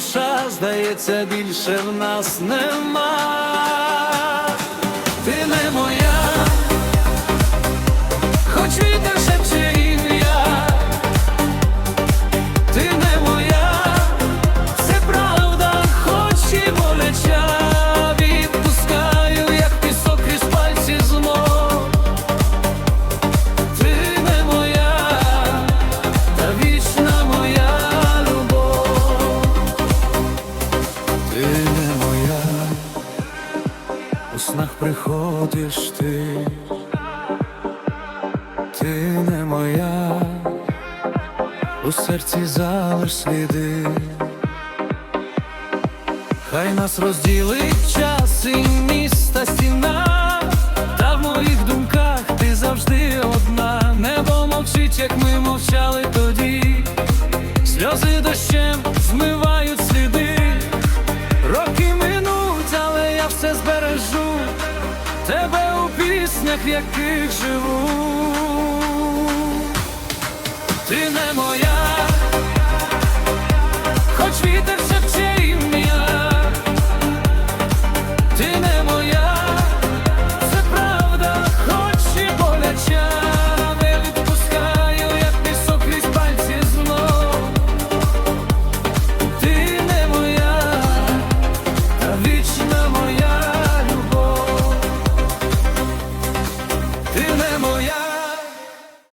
душа, здається, більше в нас нема. Ти не моя. снах приходиш ти, ти не моя, у серці залиш сліди, хай нас розділить час. Тебе у піснях, яких живу.